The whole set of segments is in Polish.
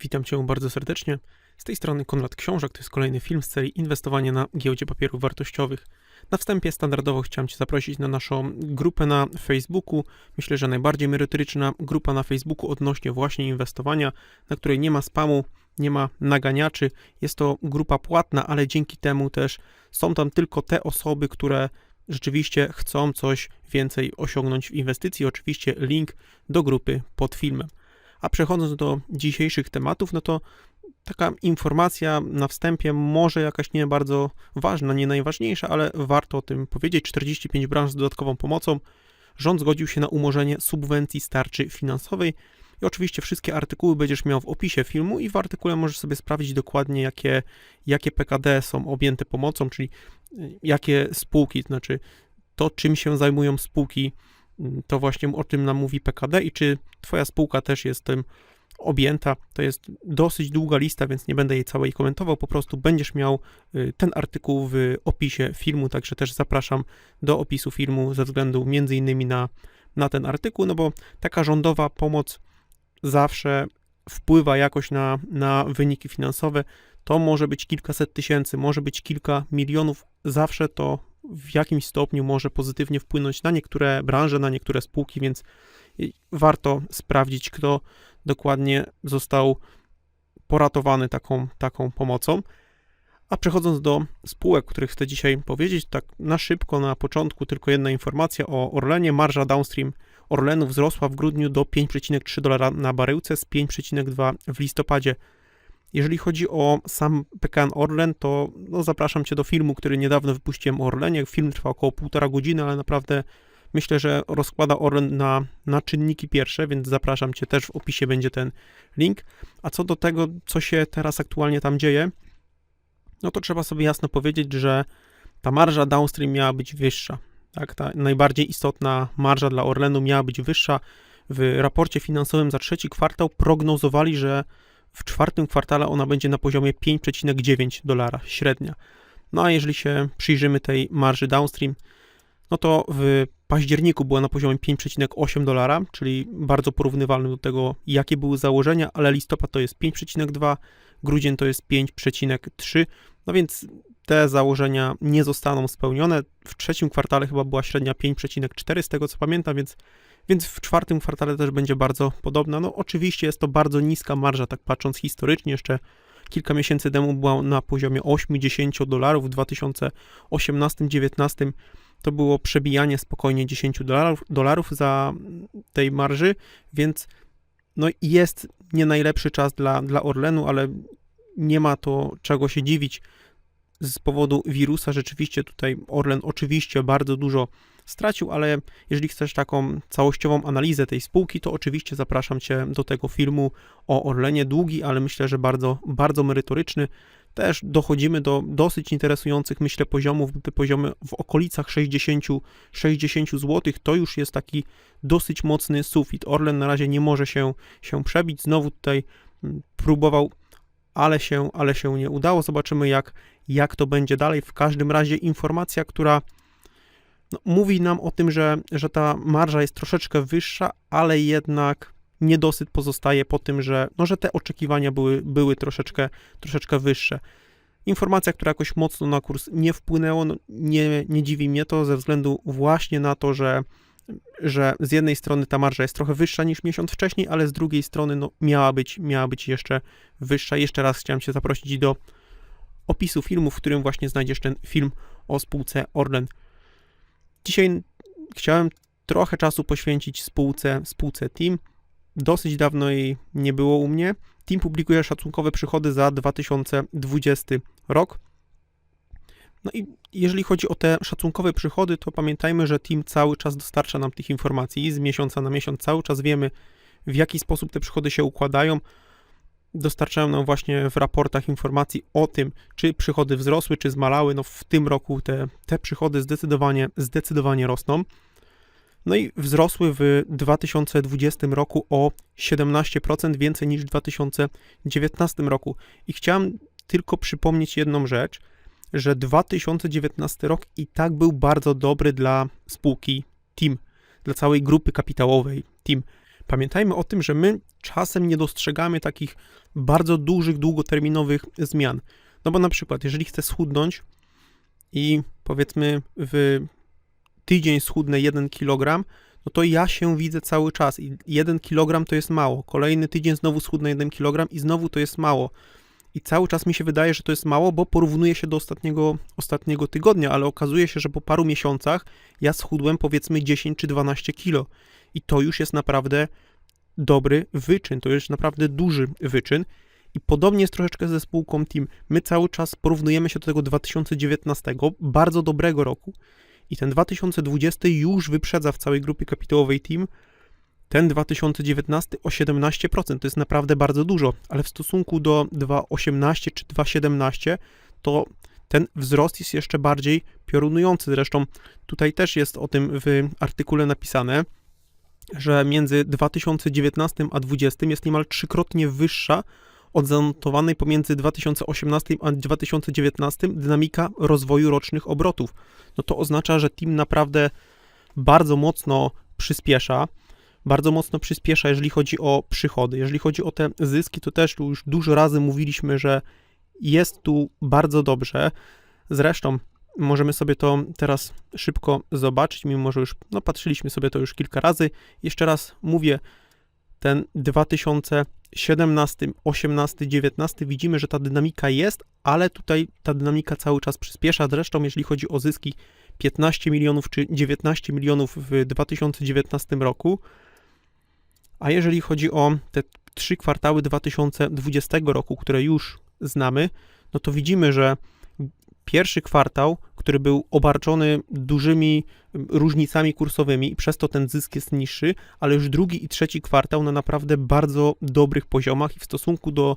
Witam Cię bardzo serdecznie. Z tej strony Konrad Książek, to jest kolejny film z serii Inwestowanie na giełdzie papierów wartościowych. Na wstępie standardowo chciałem Cię zaprosić na naszą grupę na Facebooku. Myślę, że najbardziej merytoryczna grupa na Facebooku odnośnie właśnie inwestowania, na której nie ma spamu, nie ma naganiaczy. Jest to grupa płatna, ale dzięki temu też są tam tylko te osoby, które rzeczywiście chcą coś więcej osiągnąć w inwestycji. Oczywiście link do grupy pod filmem. A przechodząc do dzisiejszych tematów, no to taka informacja na wstępie, może jakaś nie bardzo ważna, nie najważniejsza, ale warto o tym powiedzieć. 45 branż z dodatkową pomocą. Rząd zgodził się na umorzenie subwencji starczy finansowej. I oczywiście wszystkie artykuły będziesz miał w opisie filmu i w artykule możesz sobie sprawdzić dokładnie, jakie, jakie PKD są objęte pomocą, czyli y, jakie spółki, to znaczy to, czym się zajmują spółki, to właśnie o tym nam mówi PKD i czy Twoja spółka też jest tym objęta. To jest dosyć długa lista, więc nie będę jej całej komentował. Po prostu będziesz miał y, ten artykuł w opisie filmu, także też zapraszam do opisu filmu ze względu między innymi na, na ten artykuł, no bo taka rządowa pomoc zawsze wpływa jakoś na, na wyniki finansowe. To może być kilkaset tysięcy, może być kilka milionów. Zawsze to w jakimś stopniu może pozytywnie wpłynąć na niektóre branże, na niektóre spółki, więc warto sprawdzić, kto dokładnie został poratowany taką, taką pomocą. A przechodząc do spółek, których chcę dzisiaj powiedzieć, tak na szybko, na początku tylko jedna informacja o Orlenie. Marża downstream Orlenu wzrosła w grudniu do 5,3 dolara na baryłce z 5,2 w listopadzie. Jeżeli chodzi o sam PKN Orlen, to no, zapraszam Cię do filmu, który niedawno wypuściłem o Orlenie. Film trwa około półtora godziny, ale naprawdę myślę, że rozkłada Orlen na, na czynniki pierwsze, więc zapraszam Cię też w opisie będzie ten link. A co do tego, co się teraz aktualnie tam dzieje, no to trzeba sobie jasno powiedzieć, że ta marża downstream miała być wyższa. Tak, ta najbardziej istotna marża dla Orlenu miała być wyższa. W raporcie finansowym za trzeci kwartał prognozowali, że w czwartym kwartale ona będzie na poziomie 5,9 dolara średnia. No a jeżeli się przyjrzymy tej marży downstream, no to w październiku była na poziomie 5,8 dolara, czyli bardzo porównywalny do tego, jakie były założenia, ale listopad to jest 5,2, grudzień to jest 5,3, no więc te założenia nie zostaną spełnione. W trzecim kwartale chyba była średnia 5,4 z tego co pamiętam, więc, więc w czwartym kwartale też będzie bardzo podobna. No oczywiście jest to bardzo niska marża, tak patrząc historycznie, jeszcze kilka miesięcy temu była na poziomie 8-10 dolarów, w 2018-2019 to było przebijanie spokojnie 10 dolarów, dolarów za tej marży, więc no jest nie najlepszy czas dla, dla Orlenu, ale nie ma to czego się dziwić. Z powodu wirusa rzeczywiście tutaj Orlen oczywiście bardzo dużo stracił, ale jeżeli chcesz taką całościową analizę tej spółki, to oczywiście zapraszam Cię do tego filmu o Orlenie. Długi, ale myślę, że bardzo, bardzo merytoryczny. Też dochodzimy do dosyć interesujących, myślę, poziomów, te poziomy w okolicach 60, 60 zł. To już jest taki dosyć mocny sufit. Orlen na razie nie może się, się przebić. Znowu tutaj mm, próbował ale się, ale się nie udało. Zobaczymy, jak, jak to będzie dalej. W każdym razie informacja, która no, mówi nam o tym, że, że ta marża jest troszeczkę wyższa, ale jednak niedosyt pozostaje po tym, że, no, że te oczekiwania były, były troszeczkę, troszeczkę wyższe. Informacja, która jakoś mocno na kurs nie wpłynęła, no, nie, nie dziwi mnie to ze względu właśnie na to, że, że z jednej strony ta marża jest trochę wyższa niż miesiąc wcześniej, ale z drugiej strony no, miała, być, miała być jeszcze wyższa. Jeszcze raz chciałem Cię zaprosić do opisu filmu, w którym właśnie znajdziesz ten film o spółce Orlen. Dzisiaj chciałem trochę czasu poświęcić spółce, spółce Team. Dosyć dawno jej nie było u mnie. Team publikuje szacunkowe przychody za 2020 rok. No i jeżeli chodzi o te szacunkowe przychody, to pamiętajmy, że Team cały czas dostarcza nam tych informacji z miesiąca na miesiąc, cały czas wiemy, w jaki sposób te przychody się układają. Dostarczają nam właśnie w raportach informacji o tym, czy przychody wzrosły, czy zmalały. No w tym roku te, te przychody zdecydowanie, zdecydowanie rosną. No i wzrosły w 2020 roku o 17% więcej niż w 2019 roku. I chciałem tylko przypomnieć jedną rzecz, że 2019 rok i tak był bardzo dobry dla spółki Team, dla całej grupy kapitałowej Team. Pamiętajmy o tym, że my czasem nie dostrzegamy takich bardzo dużych, długoterminowych zmian. No bo na przykład, jeżeli chcę schudnąć i powiedzmy w tydzień schudnę 1 kg, no to ja się widzę cały czas i 1 kg to jest mało. Kolejny tydzień znowu schudnę 1 kg i znowu to jest mało. I cały czas mi się wydaje, że to jest mało, bo porównuję się do ostatniego, ostatniego tygodnia, ale okazuje się, że po paru miesiącach ja schudłem powiedzmy 10 czy 12 kilo. I to już jest naprawdę dobry wyczyn, to jest naprawdę duży wyczyn. I podobnie jest troszeczkę ze spółką Team. My cały czas porównujemy się do tego 2019, bardzo dobrego roku. I ten 2020 już wyprzedza w całej grupie kapitałowej Team ten 2019 o 17%. To jest naprawdę bardzo dużo, ale w stosunku do 2,18 czy 2,17 to ten wzrost jest jeszcze bardziej piorunujący. Zresztą tutaj też jest o tym w artykule napisane, że między 2019 a 2020 jest niemal trzykrotnie wyższa od zanotowanej pomiędzy 2018 a 2019 dynamika rozwoju rocznych obrotów. No to oznacza, że team naprawdę bardzo mocno przyspiesza. Bardzo mocno przyspiesza, jeżeli chodzi o przychody. Jeżeli chodzi o te zyski, to też już dużo razy mówiliśmy, że jest tu bardzo dobrze. Zresztą możemy sobie to teraz szybko zobaczyć, mimo że już no, patrzyliśmy sobie to już kilka razy. Jeszcze raz mówię, ten 2017, 18, 19 widzimy, że ta dynamika jest, ale tutaj ta dynamika cały czas przyspiesza. Zresztą, jeżeli chodzi o zyski 15 milionów czy 19 milionów w 2019 roku, a jeżeli chodzi o te trzy kwartały 2020 roku, które już znamy, no to widzimy, że pierwszy kwartał, który był obarczony dużymi różnicami kursowymi i przez to ten zysk jest niższy, ale już drugi i trzeci kwartał na naprawdę bardzo dobrych poziomach i w stosunku do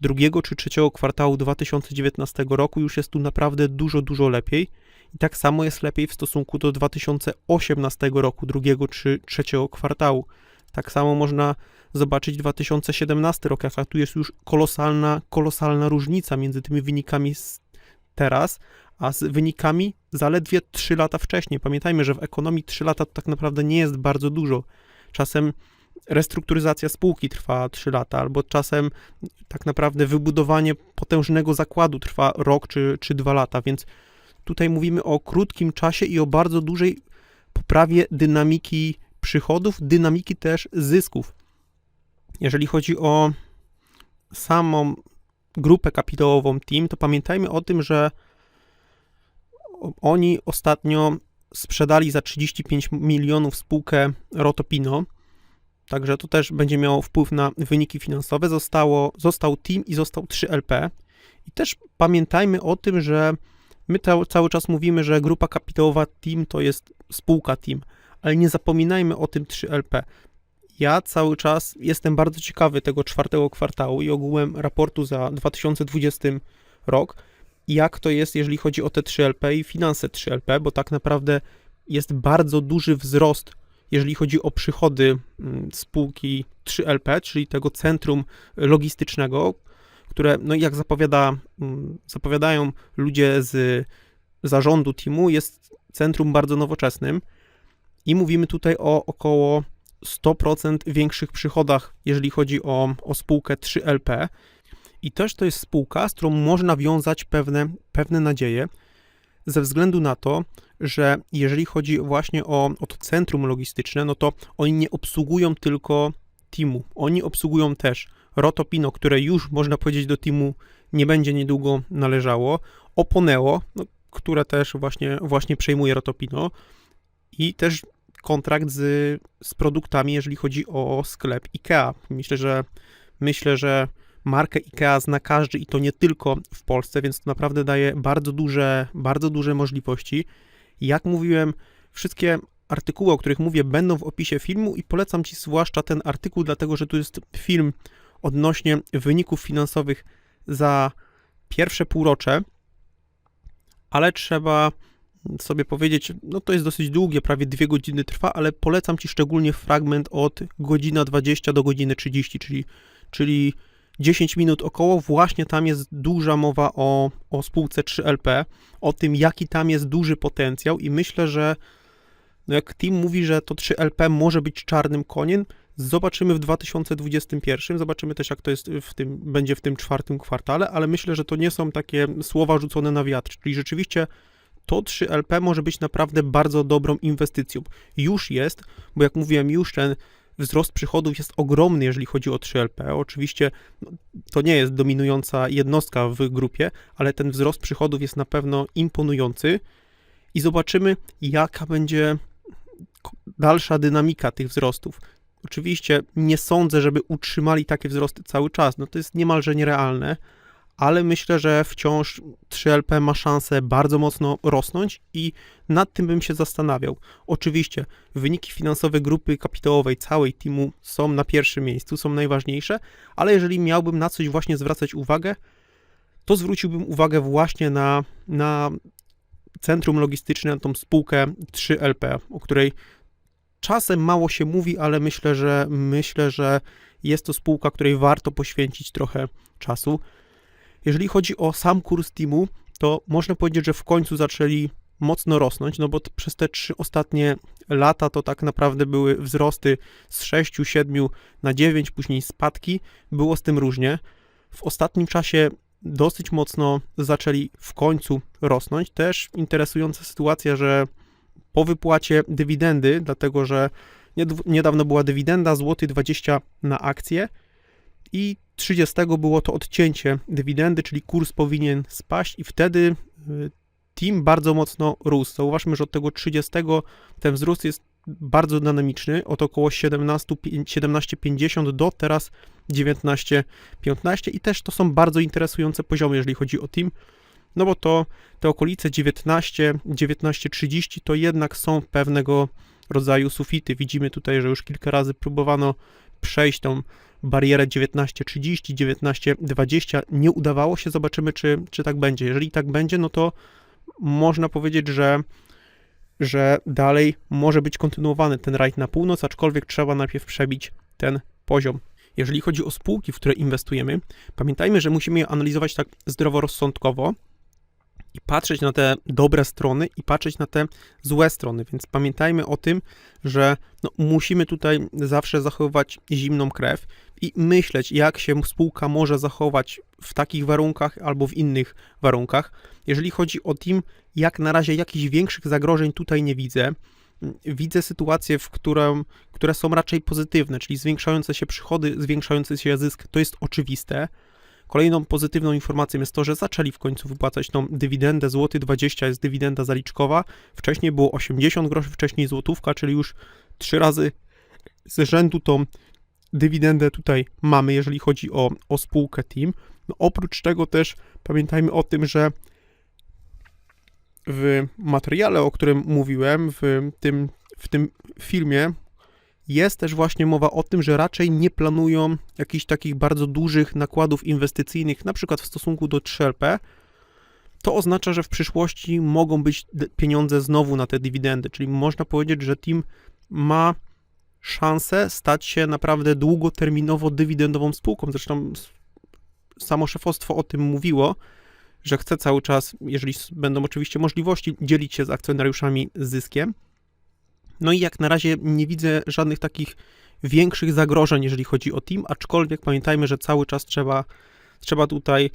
drugiego czy trzeciego kwartału 2019 roku już jest tu naprawdę dużo, dużo lepiej. I tak samo jest lepiej w stosunku do 2018 roku, drugiego czy trzeciego kwartału. Tak samo można zobaczyć 2017 rok, jaka tu jest już kolosalna, kolosalna różnica między tymi wynikami z teraz, a z wynikami zaledwie 3 lata wcześniej. Pamiętajmy, że w ekonomii 3 lata to tak naprawdę nie jest bardzo dużo. Czasem restrukturyzacja spółki trwa 3 lata, albo czasem tak naprawdę wybudowanie potężnego zakładu trwa rok czy, czy 2 lata, więc tutaj mówimy o krótkim czasie i o bardzo dużej poprawie dynamiki przychodów, dynamiki też zysków. Jeżeli chodzi o samą grupę kapitałową Team, to pamiętajmy o tym, że oni ostatnio sprzedali za 35 milionów spółkę Rotopino, także to też będzie miało wpływ na wyniki finansowe. Zostało, został Team i został 3LP. I też pamiętajmy o tym, że my cały czas mówimy, że grupa kapitałowa Team to jest spółka Team, ale nie zapominajmy o tym 3LP. Ja cały czas jestem bardzo ciekawy tego czwartego kwartału i ogółem raportu za 2020 rok, jak to jest, jeżeli chodzi o te 3LP i finanse 3LP, bo tak naprawdę jest bardzo duży wzrost, jeżeli chodzi o przychody mm, spółki 3LP, czyli tego centrum logistycznego, które, no jak zapowiada, mm, zapowiadają ludzie z zarządu teamu, jest centrum bardzo nowoczesnym. I mówimy tutaj o około 100% większych przychodach, jeżeli chodzi o, o spółkę 3LP. I też to jest spółka, z którą można wiązać pewne, pewne nadzieje, ze względu na to, że jeżeli chodzi właśnie o, o to centrum logistyczne, no to oni nie obsługują tylko teamu, oni obsługują też Rotopino, które już można powiedzieć do teamu nie będzie niedługo należało, Oponeo, no, które też właśnie, właśnie przejmuje Rotopino i też kontrakt z, z produktami, jeżeli chodzi o sklep IKEA. Myślę, że myślę, że markę IKEA zna każdy i to nie tylko w Polsce, więc to naprawdę daje bardzo duże, bardzo duże możliwości. Jak mówiłem, wszystkie artykuły, o których mówię, będą w opisie filmu i polecam Ci zwłaszcza ten artykuł, dlatego że tu jest film odnośnie wyników finansowych za pierwsze półrocze, ale trzeba sobie powiedzieć, no to jest dosyć długie, prawie dwie godziny trwa, ale polecam Ci szczególnie fragment od godzina 20 do godziny 30, czyli, czyli 10 minut około, właśnie tam jest duża mowa o, o spółce 3LP, o tym, jaki tam jest duży potencjał i myślę, że no jak team mówi, że to 3LP może być czarnym koniem, Zobaczymy w 2021, zobaczymy też jak to jest w tym, będzie w tym czwartym kwartale, ale myślę, że to nie są takie słowa rzucone na wiatr, czyli rzeczywiście to 3LP może być naprawdę bardzo dobrą inwestycją. Już jest, bo jak mówiłem, już ten wzrost przychodów jest ogromny, jeżeli chodzi o 3LP. Oczywiście no, to nie jest dominująca jednostka w grupie, ale ten wzrost przychodów jest na pewno imponujący i zobaczymy, jaka będzie dalsza dynamika tych wzrostów. Oczywiście nie sądzę, żeby utrzymali takie wzrosty cały czas, no to jest niemalże nierealne, ale myślę, że wciąż 3LP ma szansę bardzo mocno rosnąć i nad tym bym się zastanawiał. Oczywiście wyniki finansowe grupy kapitałowej, całej teamu są na pierwszym miejscu, są najważniejsze, ale jeżeli miałbym na coś właśnie zwracać uwagę, to zwróciłbym uwagę właśnie na, na centrum logistyczne, na tą spółkę 3LP, o której czasem mało się mówi, ale myślę, że myślę, że jest to spółka, której warto poświęcić trochę czasu. Jeżeli chodzi o sam kurs Teamu, to można powiedzieć, że w końcu zaczęli mocno rosnąć, no bo przez te trzy ostatnie lata to tak naprawdę były wzrosty z 6, 7 na 9, później spadki. Było z tym różnie. W ostatnim czasie dosyć mocno zaczęli w końcu rosnąć. Też interesująca sytuacja, że po wypłacie dywidendy, dlatego że nied- niedawno była dywidenda złoty 20 na akcję i 30 było to odcięcie dywidendy, czyli kurs powinien spaść i wtedy y, team bardzo mocno rósł. Zauważmy, że od tego 30 ten wzrost jest bardzo dynamiczny, od około 17, 17,50 do teraz 19,15 i też to są bardzo interesujące poziomy, jeżeli chodzi o team, no bo to te okolice 19, 19,30 to jednak są pewnego rodzaju sufity. Widzimy tutaj, że już kilka razy próbowano przejść tą barierę 19.30, 19.20. Nie udawało się, zobaczymy, czy, czy tak będzie. Jeżeli tak będzie, no to można powiedzieć, że, że dalej może być kontynuowany ten rajd na północ, aczkolwiek trzeba najpierw przebić ten poziom. Jeżeli chodzi o spółki, w które inwestujemy, pamiętajmy, że musimy je analizować tak zdroworozsądkowo i patrzeć na te dobre strony i patrzeć na te złe strony, więc pamiętajmy o tym, że no, musimy tutaj zawsze zachowywać zimną krew i myśleć, jak się spółka może zachować w takich warunkach albo w innych warunkach. Jeżeli chodzi o team, jak na razie jakichś większych zagrożeń tutaj nie widzę. Widzę sytuacje, w którą, które są raczej pozytywne, czyli zwiększające się przychody, zwiększający się zysk, to jest oczywiste. Kolejną pozytywną informacją jest to, że zaczęli w końcu wypłacać tą dywidendę. Złoty 20 jest dywidenda zaliczkowa. Wcześniej było 80 groszy, wcześniej złotówka, czyli już trzy razy z rzędu tą dywidendę tutaj mamy, jeżeli chodzi o, o spółkę Team. No, oprócz tego też pamiętajmy o tym, że w materiale, o którym mówiłem, w tym, w tym filmie, jest też właśnie mowa o tym, że raczej nie planują jakichś takich bardzo dużych nakładów inwestycyjnych, na przykład w stosunku do 3LP. To oznacza, że w przyszłości mogą być pieniądze znowu na te dywidendy, czyli można powiedzieć, że team ma szansę stać się naprawdę długoterminowo dywidendową spółką. Zresztą samo szefostwo o tym mówiło, że chce cały czas, jeżeli będą oczywiście możliwości, dzielić się z akcjonariuszami zyskiem. No i jak na razie nie widzę żadnych takich większych zagrożeń, jeżeli chodzi o team, aczkolwiek pamiętajmy, że cały czas trzeba, trzeba tutaj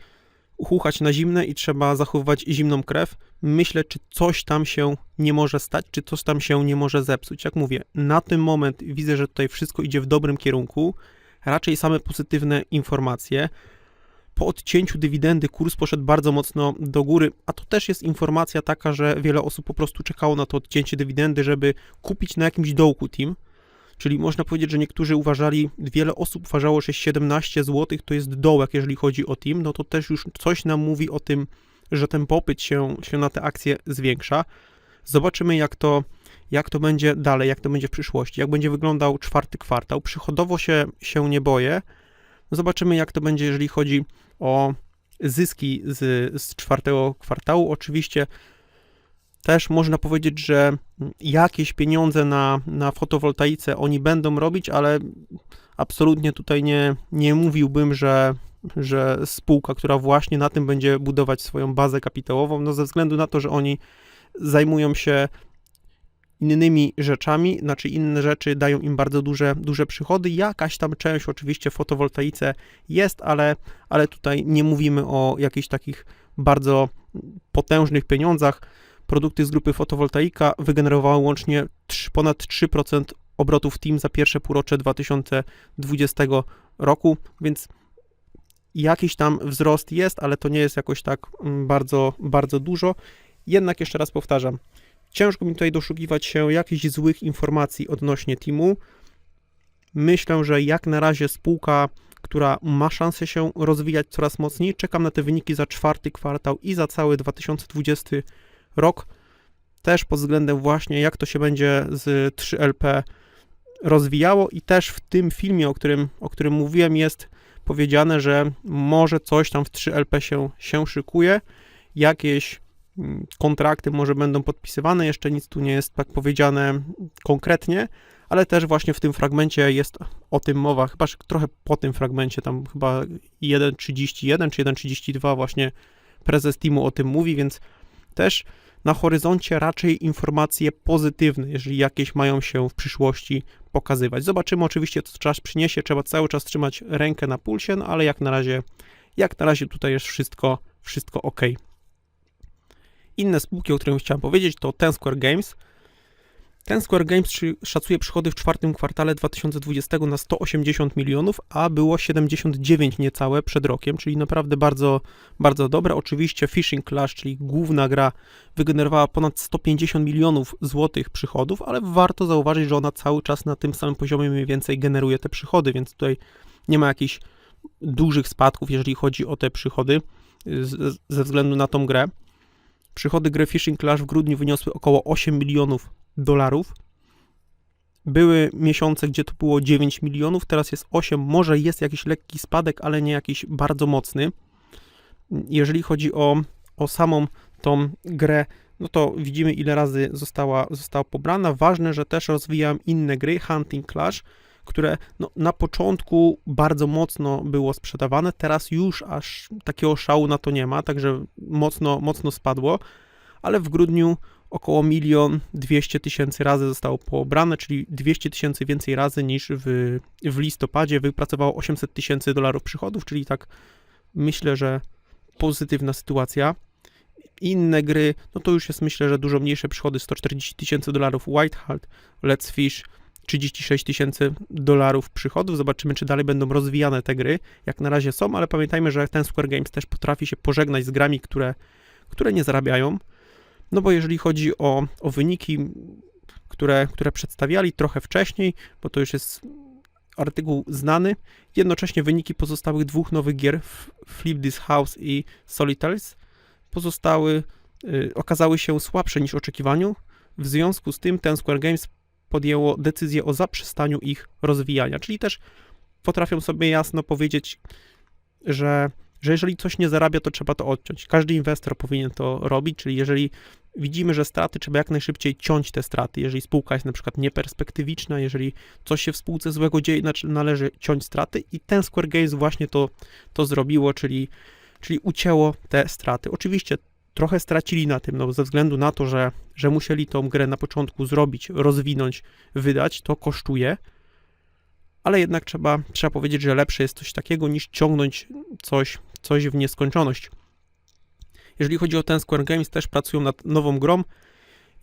uchuchać na zimne i trzeba zachowywać zimną krew. Myślę, czy coś tam się nie może stać, czy coś tam się nie może zepsuć. Jak mówię, na ten moment widzę, że tutaj wszystko idzie w dobrym kierunku, raczej same pozytywne informacje. Po odcięciu dywidendy kurs poszedł bardzo mocno do góry, a to też jest informacja taka, że wiele osób po prostu czekało na to odcięcie dywidendy, żeby kupić na jakimś dołku team. Czyli można powiedzieć, że niektórzy uważali, wiele osób uważało, że 17 zł to jest dołek, jeżeli chodzi o team, no to też już coś nam mówi o tym, że ten popyt się, się na te akcje zwiększa. Zobaczymy, jak to, jak to będzie dalej, jak to będzie w przyszłości, jak będzie wyglądał czwarty kwartał. Przychodowo się, się nie boję. Zobaczymy, jak to będzie, jeżeli chodzi o zyski z, z czwartego kwartału. Oczywiście też można powiedzieć, że jakieś pieniądze na, na fotowoltaice oni będą robić, ale absolutnie tutaj nie, nie mówiłbym, że, że spółka, która właśnie na tym będzie budować swoją bazę kapitałową, no ze względu na to, że oni zajmują się innymi rzeczami, znaczy inne rzeczy dają im bardzo duże, duże przychody. Jakaś tam część oczywiście w fotowoltaice jest, ale, ale tutaj nie mówimy o jakichś takich bardzo potężnych pieniądzach. Produkty z grupy fotowoltaika wygenerowały łącznie 3, ponad 3% obrotów Team za pierwsze półrocze 2020 roku, więc jakiś tam wzrost jest, ale to nie jest jakoś tak mm, bardzo, bardzo dużo. Jednak jeszcze raz powtarzam, ciężko mi tutaj doszukiwać się jakichś złych informacji odnośnie Teamu. Myślę, że jak na razie spółka, która ma szansę się rozwijać coraz mocniej, czekam na te wyniki za czwarty kwartał i za cały 2020 rok. Też pod względem właśnie jak to się będzie z 3LP rozwijało i też w tym filmie, o którym, o którym mówiłem, jest powiedziane, że może coś tam w 3LP się, się szykuje, jakieś kontrakty może będą podpisywane, jeszcze nic tu nie jest tak powiedziane konkretnie, ale też właśnie w tym fragmencie jest o tym mowa, chyba trochę po tym fragmencie, tam chyba 1.31 czy 1.32 właśnie prezes teamu o tym mówi, więc też na horyzoncie raczej informacje pozytywne, jeżeli jakieś mają się w przyszłości pokazywać. Zobaczymy oczywiście, co czas przyniesie, trzeba cały czas trzymać rękę na pulsie, no ale jak na razie, jak na razie tutaj jest wszystko, wszystko ok. Inne spółki, o których chciałem powiedzieć, to Ten Square Games, ten Square Games szacuje przychody w czwartym kwartale 2020 na 180 milionów, a było 79 niecałe przed rokiem, czyli naprawdę bardzo, bardzo dobre. Oczywiście Fishing Clash, czyli główna gra, wygenerowała ponad 150 milionów złotych przychodów, ale warto zauważyć, że ona cały czas na tym samym poziomie mniej więcej generuje te przychody, więc tutaj nie ma jakichś dużych spadków, jeżeli chodzi o te przychody ze względu na tą grę. Przychody gry Fishing Clash w grudniu wyniosły około 8 milionów dolarów. Były miesiące, gdzie to było 9 milionów, teraz jest 8. Może jest jakiś lekki spadek, ale nie jakiś bardzo mocny. Jeżeli chodzi o, o samą tą grę, no to widzimy, ile razy została, została pobrana. Ważne, że też rozwijam inne gry, Hunting Clash, które no, na początku bardzo mocno było sprzedawane, teraz już aż takiego szału na to nie ma, także mocno, mocno spadło, ale w grudniu około milion 200 tysięcy razy zostało pobrane, czyli 200 tysięcy więcej razy niż w, w listopadzie. Wypracowało 800 tysięcy dolarów przychodów, czyli tak myślę, że pozytywna sytuacja. Inne gry, no to już jest myślę, że dużo mniejsze przychody, 140 tysięcy dolarów White Hat, Let's Fish, 36 tysięcy dolarów przychodów. Zobaczymy, czy dalej będą rozwijane te gry. Jak na razie są, ale pamiętajmy, że ten Square Games też potrafi się pożegnać z grami, które, które nie zarabiają. No bo jeżeli chodzi o, o wyniki, które, które przedstawiali trochę wcześniej, bo to już jest artykuł znany, jednocześnie wyniki pozostałych dwóch nowych gier, Flip This House i Solitaires, pozostały, y, okazały się słabsze niż oczekiwaniu. W związku z tym ten Square Games podjęło decyzję o zaprzestaniu ich rozwijania, czyli też potrafią sobie jasno powiedzieć, że, że jeżeli coś nie zarabia, to trzeba to odciąć. Każdy inwestor powinien to robić, czyli jeżeli widzimy, że straty trzeba jak najszybciej ciąć te straty. Jeżeli spółka jest na przykład nieperspektywiczna, jeżeli coś się w spółce złego dzieje, należy ciąć straty i ten Square Games właśnie to, to zrobiło, czyli, czyli ucięło te straty. Oczywiście trochę stracili na tym, no ze względu na to, że, że musieli tą grę na początku zrobić, rozwinąć, wydać, to kosztuje, ale jednak trzeba, trzeba powiedzieć, że lepsze jest coś takiego niż ciągnąć coś, coś w nieskończoność. Jeżeli chodzi o ten Square Games, też pracują nad nową grą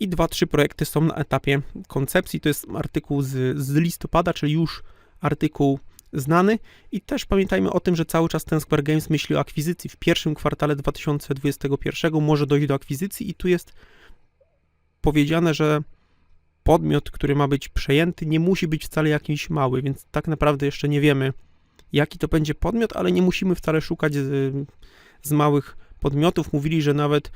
i dwa, trzy projekty są na etapie koncepcji. To jest artykuł z, z listopada, czyli już artykuł znany i też pamiętajmy o tym, że cały czas ten Square Games myśli o akwizycji. W pierwszym kwartale 2021 może dojść do akwizycji i tu jest powiedziane, że podmiot, który ma być przejęty, nie musi być wcale jakiś mały, więc tak naprawdę jeszcze nie wiemy, jaki to będzie podmiot, ale nie musimy wcale szukać z, z małych podmiotów. Mówili, że nawet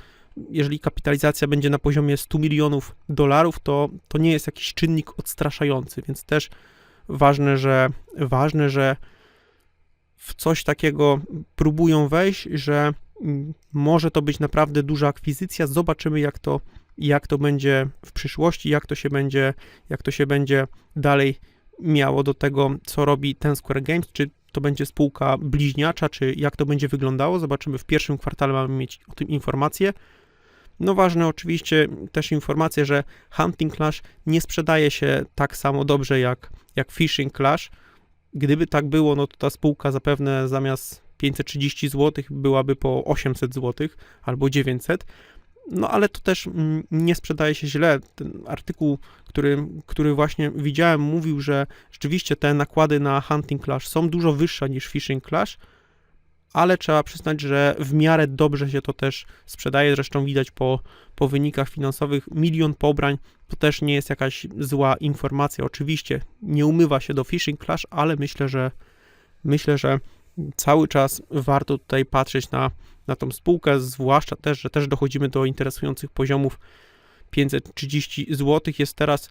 jeżeli kapitalizacja będzie na poziomie 100 milionów dolarów, to, to nie jest jakiś czynnik odstraszający, więc też ważne, że ważne, że w coś takiego próbują wejść, że może to być naprawdę duża akwizycja. Zobaczymy, jak to, jak to będzie w przyszłości, jak to się będzie, jak to się będzie dalej miało do tego, co robi ten Square Games, czy to będzie spółka bliźniacza, czy jak to będzie wyglądało. Zobaczymy w pierwszym kwartale, mamy mieć o tym informację. No ważne oczywiście też informacje, że Hunting Clash nie sprzedaje się tak samo dobrze jak, jak Fishing Clash. Gdyby tak było, no to ta spółka zapewne zamiast 530 zł byłaby po 800 zł albo 900. No ale to też mm, nie sprzedaje się źle. Ten artykuł, który, który właśnie widziałem, mówił, że rzeczywiście te nakłady na Hunting Clash są dużo wyższe niż Fishing Clash, ale trzeba przyznać, że w miarę dobrze się to też sprzedaje. Zresztą widać po, po wynikach finansowych milion pobrań. To też nie jest jakaś zła informacja. Oczywiście nie umywa się do Fishing Clash, ale myślę, że myślę, że cały czas warto tutaj patrzeć na, na tą spółkę, zwłaszcza też, że też dochodzimy do interesujących poziomów 530 zł, jest teraz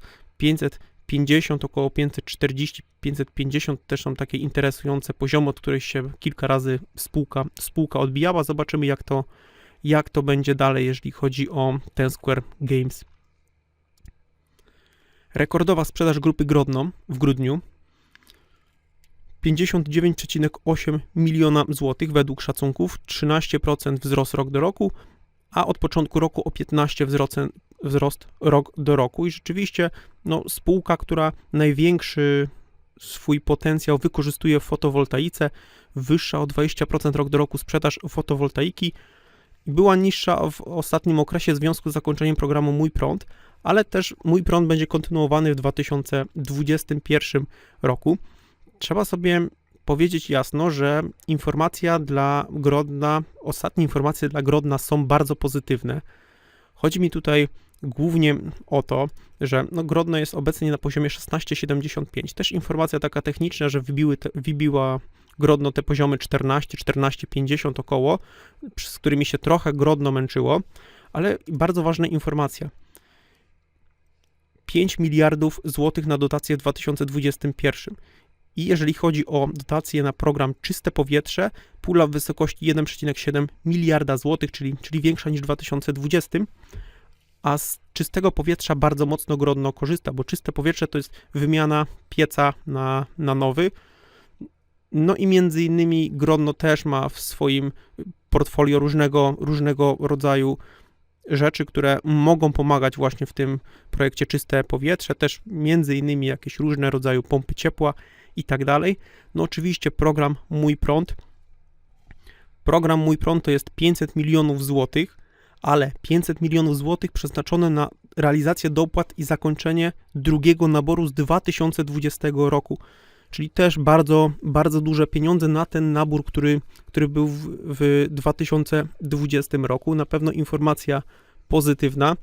550, około 540, 550 też są takie interesujące poziomy, od których się kilka razy spółka, spółka odbijała. Zobaczymy jak to, jak to będzie dalej, jeżeli chodzi o ten Square Games. Rekordowa sprzedaż grupy Grodno w grudniu 59,8 miliona złotych według szacunków, 13% wzrost rok do roku, a od początku roku o 15% wzrost, wzrost rok do roku. I rzeczywiście no, spółka, która największy swój potencjał wykorzystuje w fotowoltaice, wyższa o 20% rok do roku sprzedaż fotowoltaiki, była niższa w ostatnim okresie w związku z zakończeniem programu Mój Prąd, ale też Mój Prąd będzie kontynuowany w 2021 roku trzeba sobie powiedzieć jasno, że informacja dla Grodna, ostatnie informacje dla Grodna są bardzo pozytywne. Chodzi mi tutaj głównie o to, że no Grodno jest obecnie na poziomie 16,75. Też informacja taka techniczna, że wybiły te, wybiła Grodno te poziomy 14, 14,50 około, z którymi się trochę Grodno męczyło, ale bardzo ważna informacja. 5 miliardów złotych na dotację w 2021. I jeżeli chodzi o dotacje na program Czyste Powietrze, pula w wysokości 1,7 miliarda złotych, czyli, czyli większa niż w 2020, a z czystego powietrza bardzo mocno Grodno korzysta, bo czyste powietrze to jest wymiana pieca na, na nowy. No i między innymi Grodno też ma w swoim portfolio różnego, różnego rodzaju rzeczy, które mogą pomagać właśnie w tym projekcie Czyste Powietrze, też między innymi jakieś różne rodzaju pompy ciepła i tak dalej. No oczywiście program Mój Prąd. Program Mój Prąd to jest 500 milionów złotych, ale 500 milionów złotych przeznaczone na realizację dopłat i zakończenie drugiego naboru z 2020 roku. Czyli też bardzo, bardzo duże pieniądze na ten nabór, który, który był w, w 2020 roku. Na pewno informacja pozytywna.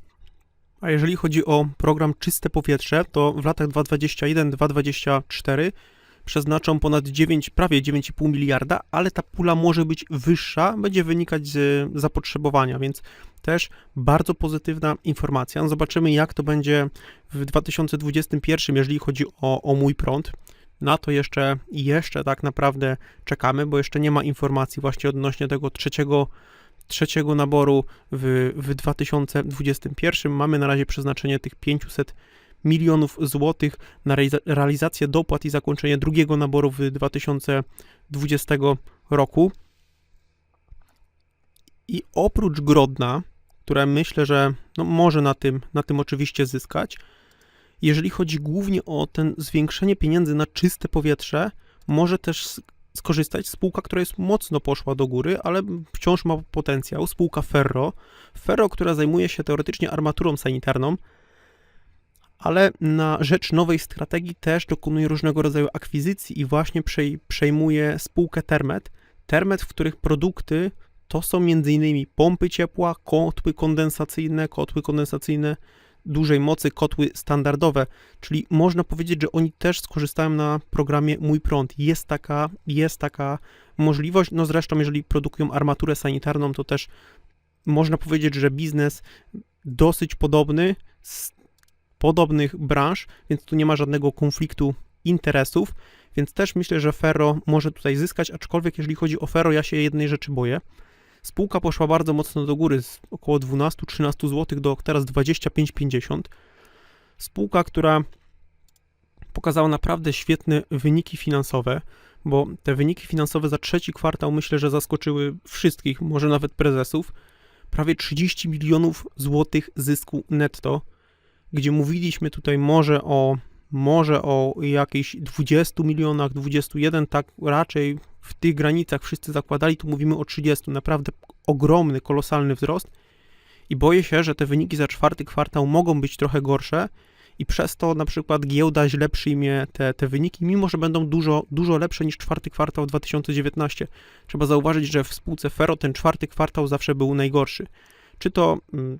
A jeżeli chodzi o program Czyste Powietrze, to w latach 2021-2024 przeznaczą ponad 9, prawie 9,5 miliarda, ale ta pula może być wyższa, będzie wynikać z zapotrzebowania, więc też bardzo pozytywna informacja. No zobaczymy, jak to będzie w 2021, jeżeli chodzi o, o mój prąd. Na to jeszcze, jeszcze tak naprawdę czekamy, bo jeszcze nie ma informacji właśnie odnośnie tego trzeciego, trzeciego naboru w, w 2021. Mamy na razie przeznaczenie tych 500 milionów złotych na realizację dopłat i zakończenie drugiego naboru w 2020 roku. I oprócz Grodna, które myślę, że no może na tym, na tym oczywiście zyskać, jeżeli chodzi głównie o ten zwiększenie pieniędzy na czyste powietrze, może też skorzystać spółka, która jest mocno poszła do góry, ale wciąż ma potencjał, spółka Ferro. Ferro, która zajmuje się teoretycznie armaturą sanitarną, ale na rzecz nowej strategii też dokonuje różnego rodzaju akwizycji i właśnie przejmuje spółkę Termet. Termet, w których produkty to są m.in. pompy ciepła, kotły kondensacyjne, kotły kondensacyjne dużej mocy, kotły standardowe, czyli można powiedzieć, że oni też skorzystają na programie Mój Prąd. Jest taka, jest taka możliwość, no zresztą jeżeli produkują armaturę sanitarną, to też można powiedzieć, że biznes dosyć podobny, z podobnych branż, więc tu nie ma żadnego konfliktu interesów, więc też myślę, że Ferro może tutaj zyskać, aczkolwiek jeżeli chodzi o Ferro, ja się jednej rzeczy boję. Spółka poszła bardzo mocno do góry, z około 12-13 zł do teraz 25,50. Spółka, która pokazała naprawdę świetne wyniki finansowe, bo te wyniki finansowe za trzeci kwartał myślę, że zaskoczyły wszystkich, może nawet prezesów. prawie 30 milionów złotych zysku netto, gdzie mówiliśmy tutaj może o może o jakichś 20 milionach, 21, tak raczej w tych granicach wszyscy zakładali, tu mówimy o 30, naprawdę ogromny, kolosalny wzrost i boję się, że te wyniki za czwarty kwartał mogą być trochę gorsze i przez to na przykład giełda źle przyjmie te, te wyniki, mimo że będą dużo, dużo lepsze niż czwarty kwartał 2019. Trzeba zauważyć, że w spółce Fero ten czwarty kwartał zawsze był najgorszy. Czy to mm,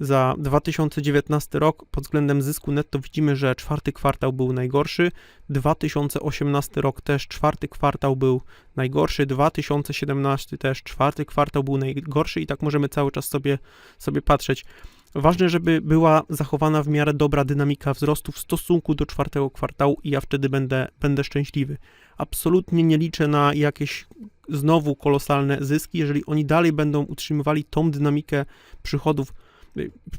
za 2019 rok pod względem zysku netto widzimy, że czwarty kwartał był najgorszy, 2018 rok też czwarty kwartał był najgorszy, 2017 też czwarty kwartał był najgorszy i tak możemy cały czas sobie, sobie patrzeć. Ważne, żeby była zachowana w miarę dobra dynamika wzrostu w stosunku do czwartego kwartału i ja wtedy będę, będę szczęśliwy. Absolutnie nie liczę na jakieś znowu kolosalne zyski, jeżeli oni dalej będą utrzymywali tą dynamikę przychodów,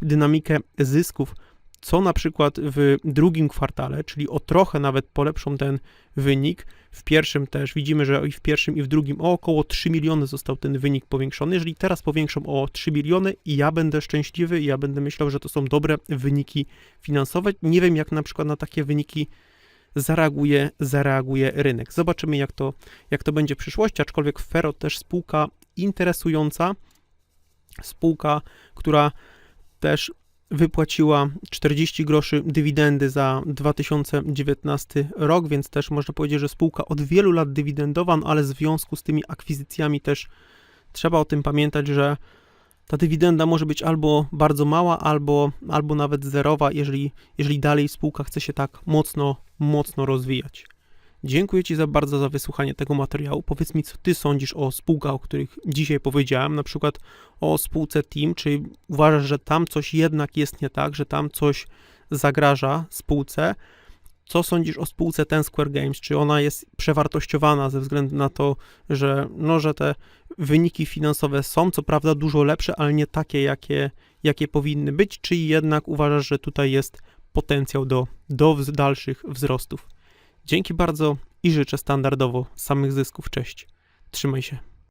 dynamikę zysków, co na przykład w drugim kwartale, czyli o trochę nawet polepszą ten wynik. W pierwszym też widzimy, że i w pierwszym i w drugim o około 3 miliony został ten wynik powiększony. Jeżeli teraz powiększą o 3 miliony i ja będę szczęśliwy ja będę myślał, że to są dobre wyniki finansowe. Nie wiem, jak na przykład na takie wyniki zareaguje, zareaguje rynek. Zobaczymy, jak to, jak to będzie w przyszłości, aczkolwiek Fero też spółka interesująca, spółka, która też wypłaciła 40 groszy dywidendy za 2019 rok, więc też można powiedzieć, że spółka od wielu lat dywidendowa, no ale w związku z tymi akwizycjami też trzeba o tym pamiętać, że ta dywidenda może być albo bardzo mała, albo, albo nawet zerowa, jeżeli, jeżeli dalej spółka chce się tak mocno, mocno rozwijać. Dziękuję Ci za bardzo za wysłuchanie tego materiału. Powiedz mi, co Ty sądzisz o spółkach, o których dzisiaj powiedziałem, na przykład o spółce Team, czy uważasz, że tam coś jednak jest nie tak, że tam coś zagraża spółce? Co sądzisz o spółce Ten Square Games? Czy ona jest przewartościowana ze względu na to, że, no, że te wyniki finansowe są co prawda dużo lepsze, ale nie takie, jakie, jakie powinny być? Czy jednak uważasz, że tutaj jest potencjał do, do dalszych wzrostów? Dzięki bardzo i życzę standardowo samych zysków. Cześć. Trzymaj się.